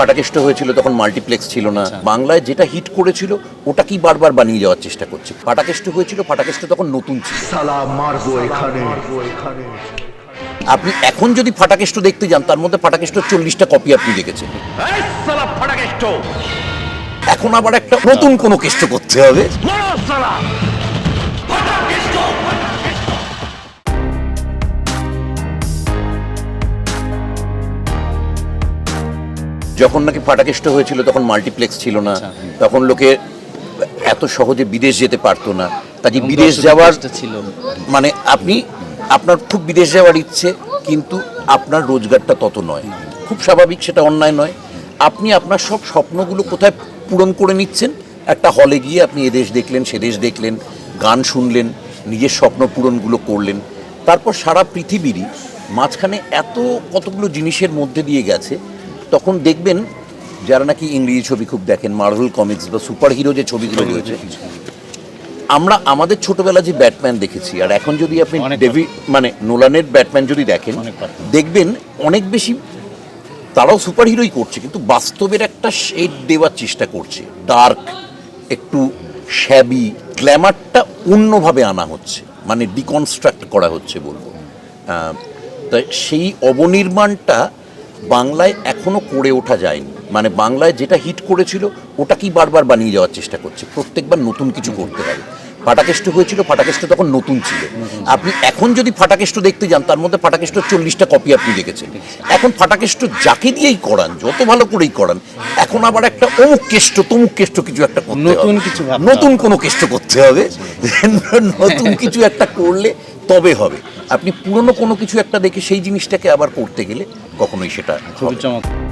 ফাটাকেষ্ট হয়েছিল তখন মাল্টিপ্লেক্স ছিল না। বাংলায় যেটা হিট করেছিল ওটাকেই বারবার বানিয়ে যাওয়ার চেষ্টা করছে। ফাটাকেষ্ট হয়েছিল ফাটাকেষ্ট তখন নতুন ছিল। সালা মারবো এখানে। আপনি এখন যদি ফাটাকেষ্ট দেখতে যান তার মধ্যে ফাটাকেষ্ট চল্লিশটা কপি আপনি দেখেছেন। এখন আবার একটা নতুন কোনো কেষ্ট করতে হবে। যখন নাকি ফাটাকেষ্ট হয়েছিল তখন মাল্টিপ্লেক্স ছিল না। তখন লোকে এত সহজে বিদেশ যেতে পারতো না। কাজে বিদেশ যাওয়ার ছিল। মানে আপনি আপনার খুব বিদেশ যাওয়ার ইচ্ছে কিন্তু আপনার রোজগারটা তত নয়। খুব স্বাভাবিক সেটা অন্যায় নয়। আপনি আপনার সব স্বপ্নগুলো কোথায় পূরণ করে নিচ্ছেন? একটা হলে গিয়ে আপনি এদেশ দেখলেন সেদেশ দেখলেন গান শুনলেন নিজের স্বপ্ন পূরণগুলো করলেন। তারপর সারা পৃথিবীরই মাঝখানে এত কতগুলো জিনিসের মধ্যে দিয়ে গেছে তখন দেখবেন যারা নাকি ইংরেজি ছবি খুব দেখেন মার্ভেল কমিক্স বা সুপার হিরো যে ছবিগুলো রয়েছে আমরা আমাদের ছোটবেলা যে ব্যাটম্যান দেখেছি আর এখন যদি আপনি ডেভি মানে নোলানের ব্যাটম্যান যদি দেখেন দেখবেন অনেক বেশি তারাও সুপার হিরোই করছে কিন্তু বাস্তবের একটা শেড দেওয়ার চেষ্টা করছে। ডার্ক একটু শ্যাবি গ্ল্যামারটা অন্যভাবে আনা হচ্ছে মানে ডিকনস্ট্রাক্ট করা হচ্ছে বলব। আহ, তা সেই অবনির্মাণটা বাংলায় এখনও করে ওঠা যায়নি। মানে বাংলায় যেটা হিট করেছিল ওটাকেই বারবার বানিয়ে যাওয়ার চেষ্টা করছে। প্রত্যেকবার নতুন কিছু করতে হবে ফাটাকেষ্ট হয়েছিল ফাটাকেষ্ট তখন নতুন ছিল। আপনি এখন যদি ফাটাকেষ্ট দেখতে যান তার মধ্যে ফাটাকেষ্ট চল্লিশটা কপি আপনি দেখেছেন। এখন ফাটাকেষ্ট যাকে দিয়েই করান যত ভালো করেই করান এখন আবার একটা অমুক কেষ্ট তমুক কেষ্ট কিছু একটা নতুন কিছু নতুন কোনো কেষ্ট করতে হবে। নতুন কিছু একটা করলে তবে হবে। আপনি পুরনো কোনো কিছু একটা দেখে সেই জিনিসটাকে আবার করতে গেলে কখনোই সেটা খুবই চমৎকার।